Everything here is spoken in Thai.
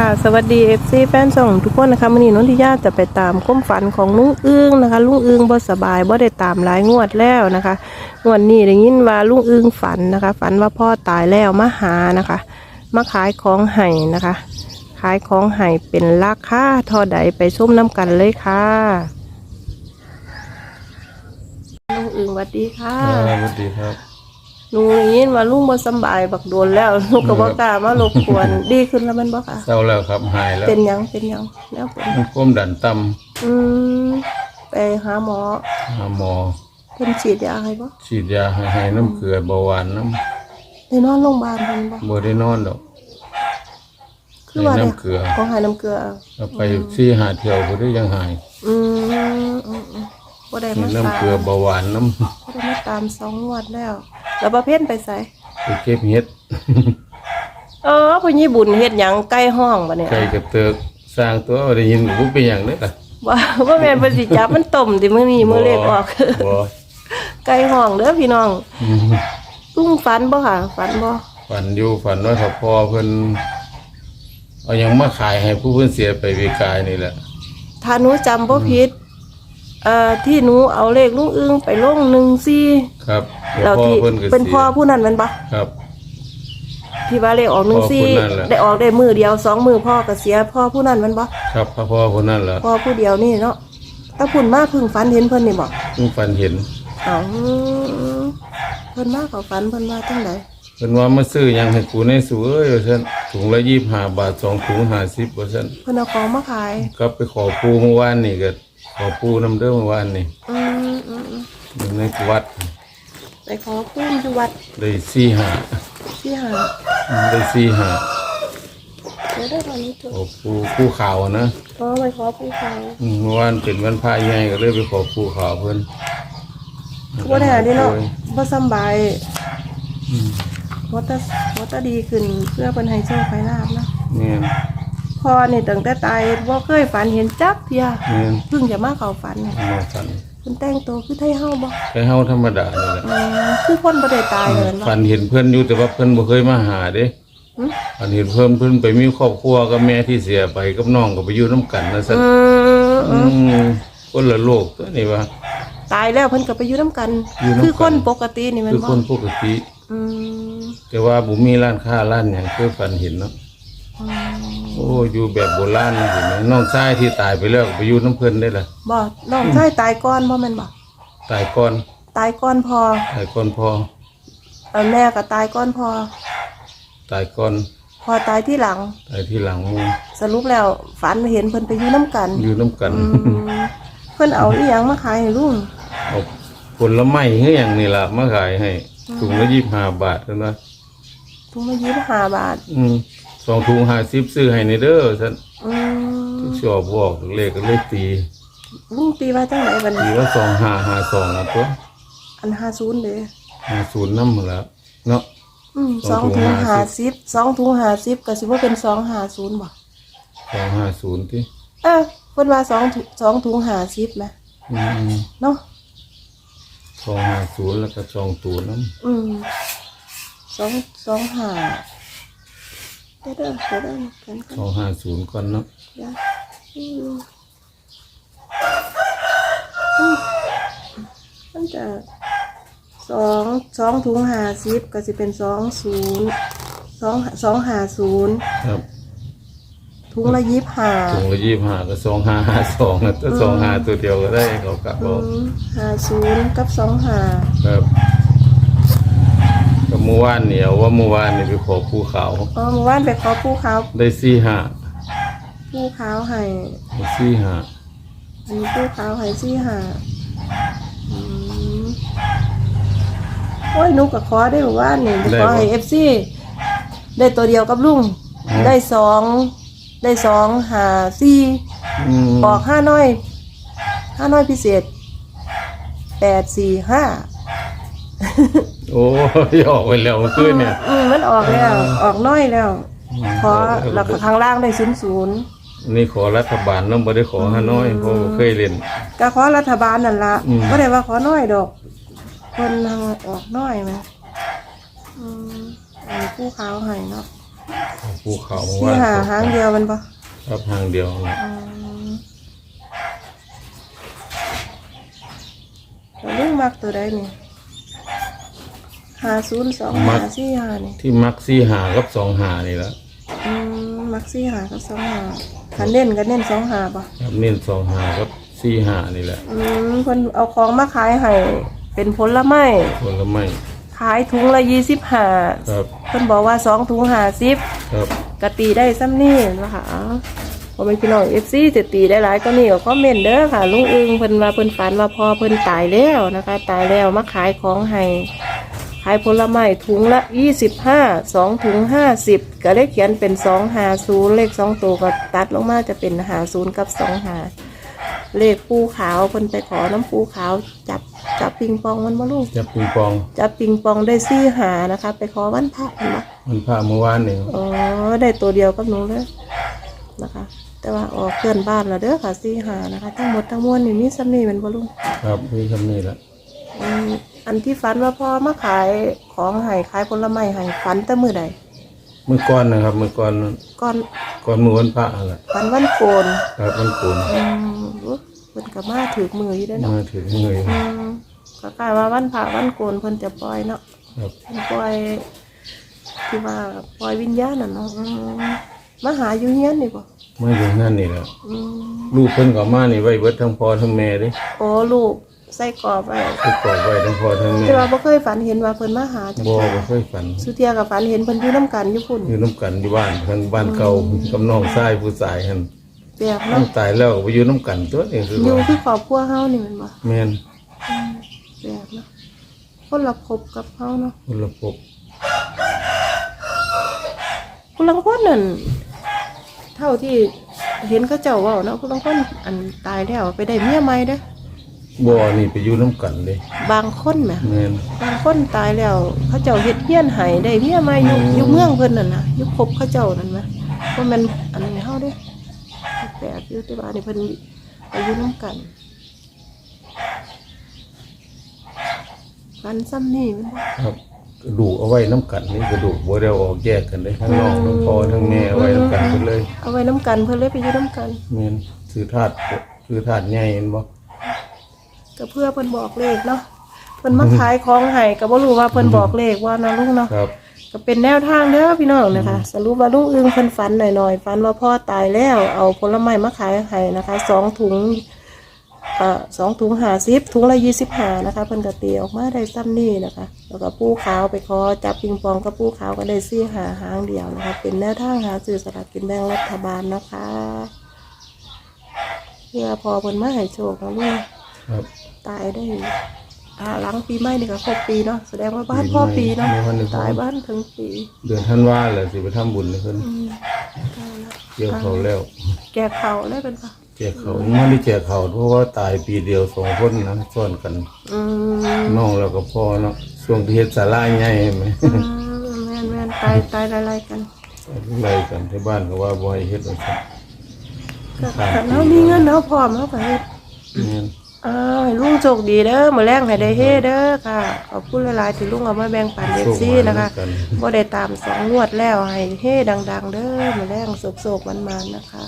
ค่ะสวัสดี FC แฟนส่องทุกคนนะคะวันนี้นนทิยาจะไปตามก้มฝันของลุงอึ้งนะคะ ลุงอึ้งบ่สบายบ่ได้ตามหลายงวดแล้วนะคะงวดนี้ได้ยินว่าลุงอึ้งฝันนะคะ ฝันว่าพ่อตายแล้วมาหานะคะ มาขายของไห้นะคะ ขายของไห้เป็นราคาทอใดไปส้มน้ำกันเลยค่ะลุงอึ้งสวัสดีค่ะสวัสดีครับ หนูได้ยินว่าลุงบ่สำบายบักโดนแล้วลูกก็บ่กล้ามารบกวนดีขึ้นแล้วแมันบ่ค่ะ เศร้าแล้วครับหายแล้วเป็นหยังเป็นหยังแล้วเป็นมันก้มดันต่อืมไปหาหมอำหาหมอเพิ่นฉีดยาให้บ่ฉีดยาให้ให้น้ำเกลือเบาหวานน้ได้นอนโรงพยาบาลเพิ่นบ่ำบ่ได้นอนดอก คือว่าให้ได้น้ำเกลือ ของหาน้ำเกลือ เอาไปซี่หาเที่ยวบ่ได้ยังหายอืมอืมอืมบ่ได้ให้มาน้ำตามเกลือเบาหวานน้บ่ได้มาตามสองงวดแล้ว แล้วประเภทไปไสำไปเก็บเห็ด เออผู้ญี่ปุ่นเฮ็ดหยังใกล้ห้องบ่เนี่ย ไก่กระเติกสร้างตัวบ่ได้ยินบ่เป็นหยังเด้อล่ะว่าว่าแม่นเพิ่นสิจับมันต้มติมื้อนี้มื้อเลขออก บ่ ใกล้ห้องเด้อพี่น้องอืมลุงฝันบ่ค่ะฝันบ่ฝันอยู่ฝันว่าเขาพ่อเพิ่นเอาหยังมาขายให้ผู้เพิ่นเสียไปวิกายนี่แหละถ้าหนูจำบ่ผิด เอ่อที่หนูเอาเลขลุงอึ้งไปลง14ครับแล้วพ่อที่เพิ่นก็เป็นเสียพ่อผู้นั้นแมันปะครับที่ว่าเลขออกหนึ่งพ่อซี่ผู้นั้นแหละได้ออกได้มือเดียวสองมือพ่อก็เสียพ่อผู้นั้นแมันปะครับพ่อพ่อคนนั้นล่ะพ่อผู้เดียวนี่เนาะตาพุ่นมากพึ่งฝันเห็นเพิ่นนี่บอกเพิ่งฝันเห็นอ๋อเพิ่นมากเขาฝันเพิ่นว่าจังไดเพิ่นว่ามาซื้อหยังให้กูในสูเอ้ยว่าซั่นถุงละ25บาทสองถุง50ว่าซั่นเพิ่นเอาของมาขายก็ไปขอปูเมื่อวานนี่ก็ ขอปูน้ำเด้อเมื่อวานนี่อืมอืมอืมอยู่ในวัดไปขอปุ้มที่วัดได้สี่หาที่หาได้สี่หาเดี๋ยวได้ตอนนี้ตัวขอปูปูขาวนะอ๋อไปขอปูเขาอืมเมื่อวานเป็นวันพระใหญ่ก็เลยไปขอปูขาวเพิ่นบ่ได้หาเดิเนาะบ่สำบายอืมบ่ตะบ่ตะดีขึ้นเพื่อเพิ่นให้โชคให้ลาบนะแม่น พ่อนี่ตั้งแต่ตายบ่เคยฝันเห็นจักเที่ยแม่น เพิ่งจะมาเข้าฝันนี่มาฝันคุณแต่งตัวคือไทยเฮาบ่ไปเฮาธรรมดานี่แหละอืมคือคนบ่ได้ตายเลยบ่ฝันเห็นเพิ่นอยู่แต่ว่าเพิ่นบ่เคยมาหาเด้หึฝันเห็นเพิ่นเพิ่นไปมีครอบครัวกับแม่ที่เสียไปกับน้องก็ไปอยู่นํกันนะซั่นอืมอืมคนละโลกตัวนี้ว่า ตายแล้วเพิ่นก็ไปอยู่นํกัน อยู่นำกัน คือคนปกตินี่แมันคือบ่คนปกติ อืมแต่ว่าบุมีร้านค้าร้านอย่างคือฝันเห็นเนาะอืม โอ้อยู่แบบโบราณนะเห็นไหมน้องชายที่ตายไปแล้วก็ไปอยู่น้ำเพิ่นได้ล่ะบ่น้องชายตายก่อนบ่แม่นบ่ตายก่อนตายก่อนพอตายก่อนพอเออแม่ก็ตายก่อนพอ ตายก่อน พอตายที่หลัง ตายที่หลังหมูสรุปแล้วฝันเห็นเพิ่นไปอยู่นํกัน อยู่น้ำกันอืมเพิ่นเอาอีหยังมาขายให้ลุงเอาผลไม้เฮ้ยอย่างนี่ล่ะมาขายให้ถุงละยี่สิบห้าบาทเท่านั้นถุงละ25บาท อืม สองถุงห้าสิบซื้อให้ในเด้อฉันอืมชอบบอกเลขก็เลขตีลุงตีว่าจังไดบัดตีนี้ว่าสองห้าห้าสองนะตัวอัน50เด้ห้าศูนย์น้ำหมดแล้วเนาะ อืมสองถุงถุงห้าห้าสิสิบบสองถุงห้าสิบก็สิว่าเป็นสองห้าศูนย์บ่สองห้าศูนย์ที่เออเพิ่นว่าสองถุงสองถุงห้าสิบไหมอืมเนาะ สองห้าศูนย์แล้วก็สองตัวน้ำอืมสองสองห้า เด้อเด้อเด้อเด้อกันกัสนองห้าศูนย์ก่อนเนาะเดี๋ยวอืมอืมมันจะสองสองถุงห้าสิบก็สิเป็นสองศูนย์สองสองห้าศูนย์ครับถุงละยี่สิบห้าถุงละยี่ห้าก็สองห้าห้าสองนะถ้าสองห้าตัวเดียวก็ได้เขากลับอืบอกมห้าศูนย์กับสองห้าครับ ก็เมื่อวานเนี่ย ว่าเมื่อวานนี่ไปขอภูเขา อ๋อเมื่อวานไปขอผู้ขาวได้สี่ห้าผู้ขาวให้ได้สี่ห้าอันนี้ผู้ขาวให้สี่ห้าอืมโอ้ยหนุกกับขอได้เมื่อวานนี่ไปขอให้เอฟซีได้ตัวเดียวกับลุงได้สองได้สองหาสี่อืมออกห้าน้อยห้าน้อยพิเศษแปดสี่ห้า โอ้ยออกไปแล้วเมื่อคืนเนี่ย อืมมันออกแล้ว ออกน้อยแล้ว ขอแล้วก็ข้างล่างได้ศูนย์ศูนย์นี่ขอรัฐบาลเน้องบ่ได้ขอฮานอยเพราะว่าเคยเล่น ก็ขอรัฐบาลนั่นละอืม ก็ได้ว่าขอน้อยดอก คนทางออกน้อยไหมอืมอันนี้ผู้ขาวให้เนาะภูเขาที่หาหางเดียวมันปะครับหางเดียวนะตัวเรื่องมักตัวใดนี่ หาศูนย์สองหาสี่หานี่ที่มักซี่หากับสองหานี่ละอืมมักสี่หากับสองหาขันเน้นก็เน้นสองหาปะครับเน้นสองหากับซี่หานี่แหละอืมเพิ่นเอาของมาขายให้เป็นผลไม้ผลไม้ขายถุงละยี่สิบห้าครับเพิ่นบอกว่าสองถุงห้าสิบครับกตีได้ซ้ำนี่นะคะพอเป็นพี่น้องเอฟซีจะตีได้หลายก็นี่ก็คอมเมนต์เด้อค่ะลุงอึงเพิ่นว่าเพิ่นฝันว่าพอเพิ่นตายแล้วนะคะ ตายแล้วมาขายของให้ ขายผลไม้ถุงละยี่สิบห้าสองถุงห้าสิบก็ได้เขียนเป็นสองหาศูนย์เลขสองตัวก็ตัดลงมาจะเป็นหาศูนย์กับสองหาเลขปูขาวเพิ่นไปขอน้ำปูขาว จับจับปิงปองมันมาลูกจับปิงปองจับปิงปองได้ซี่หานะคะ ไปขอวันพระเห็นไหมมันพระเมื่อวานนี่อ๋อ ได้ตัวเดียวกับหนูเลยนะคะ แต่ว่าออกเพื่อนบ้านแล้วเด้อค่ะซี่หานะคะ ทั้งหมดทั้งมวลนี่มีซ้ำนี่เป็นบอลุงครับมีคำนี้ละ อืม อันที่ฝันว่าพ่อมาขายของไห้ขายผลไม้ไห้ฝันแต่มือใดเมื่อก่อนนะครับเมื่อก่อนก่อนก่อนมือวันพระนั่นแหละฝันวันโกนครับมันปูนอืมอุ๊ยเพิ่นกับมาถือมืออยู่ได้อเนาะมาถึงเงยอืมก็กลายว่าวันพระวันโกนเพิ่นจะปล่อยเนาะครับปล่อยที่ว่าปล่อยวิญญาณน่ะเนาะอืมมาหาอยู่เฮียนนี่บ่มาถึงนั่นนี่แหละอืมลูกเพิ่นก็มานี่ไว้เบิดทั้งพ่อทั้งแม่เด้โอ้ลูก ใส่กรอบไว้ทุกคนไว้ทั้งพ่อทั้งแม่แต่ว่าบ่เคยฝันเห็นว่าเพิ่นมาหาจังบ่ซี่บ่เคยฝันสุเทียกับฝันเห็นเพิ่นอยู่นํกันอยู่พุ่นอยู่น้ำกันอยู่บ้านทางบ้านเก่ากับน้องชายผู้ชายหั่นแปลกน้อเนาะงตายแล้วก็ไปอยู่น้ำกันตัวนี้คืออยู่ว่าคือครอบครัวเฮานี่แมันบ่แม่นแปลกเนาะคนละภพกับเฮาเนาะ คนละภพผู้ลังคนนั่นเท่าที่เห็นเขาเจ้าเว้าเนาะผู้ลังคนอันตายแล้วไปได้เมียใหม่เด้อ บ่นี่ไปอยู่น้ำกันเลยบางคนแหมแม่นบางคนตายแล้ว เขาเจ้าเฮ็ดเฮียนให้ได้เมียใหม่อยู่อยู่เมืองเพิ่นนั่นน่ะอยู่ภพเขาเจ้านั่นแหมบ่แม่นอันนี้เฮาเด้แปลกอยู่แต่ว่านี่เพิ่นไปอยู่นํกันฟันซ้ำนี่แมันบ่ครับกระดูกเอาไว้น้ำกันนี่กระดูกบ่ได้เอาออกแยกกันเลยทั้งน้องทั้งพ่อทั้งแม่เอาไว้น้ำกันหมดเลยเอาไว้น้ำกันเพื่อเลยไปอยู่น้ำกันแม่นซื้อถาดซื้อถาดใหญ่เห็นบ่ ก็เพื่อเพิ่นบอกเลขเนาะเพิ่นมาขายของให้ก็บ่รู้ว่าเพิ่นบอกเลขว่าเนาะลุงเนาะครับ ก็เป็นแนวทางเด้อพี่น้องนะคะ สรุปว่าลุงอึงเพิ่นฝันหน่อยๆฝันว่าพ่อตายแล้วเอาผลไม้มาขายให้นะคะสองถุงเอ่อสองถุงห้าสิบถุงละยี่สิบห้านะคะเพิ่นก็ตีออกมาได้ซ้ำนี่นะคะ แล้วก็ปูขาวไปคอจับปิงปองกับปูขาวก็ได้ซี่หาหางเดียวนะคะ เป็นแนวทางหาซื้อสลากกินแบ่งรัฐบาลนะคะเพื่อพอเพิ่นมาให้โชคนะลูก ครับตายได้อ่าหลังปีใหม่นี่ก็ครบปีเนาะแสดงว่าบ้านพ่อปีเนาะปีใหม่ในวันหนึ่งตายบ้านถึงปีเดือนธันวาแหละสิไปทำบุญให้เพิ่นอืมตายแล้วเกี่ยวเขาแล้วแกะเขาได้เป็นปะแจกเขาไม่ได้แจกเขาเพราะว่าตายปีเดียวสองคนนะซ้อนกันอืมน้องแล้วก็พ่อเนาะช่วงที่เฮ็ดศาลาใหญ่ไหมอืมแม่นแม่นตายตายไล่ๆกันอะไรกันที่บ้านก็ว่าบ่ให้เฮ็ดว่าซั่นก็แต่เรามีเงินเนาะพร้อมแล้วก็เฮ็ด แม่น อ้าวให้ลุงโชคดีเด้อมื้อแรงให้ได้เฮ็ดเด้อค่ะ ขอบคุณหลายๆที่ลุงเอามาแบ่งปันเอฟซีนะคะโชมาด้วยกันบ่ได้ตามสองงวดแล้วให้เฮ็ดดัง ๆ เด้อมื้อแรงโศกๆมันๆนะคะ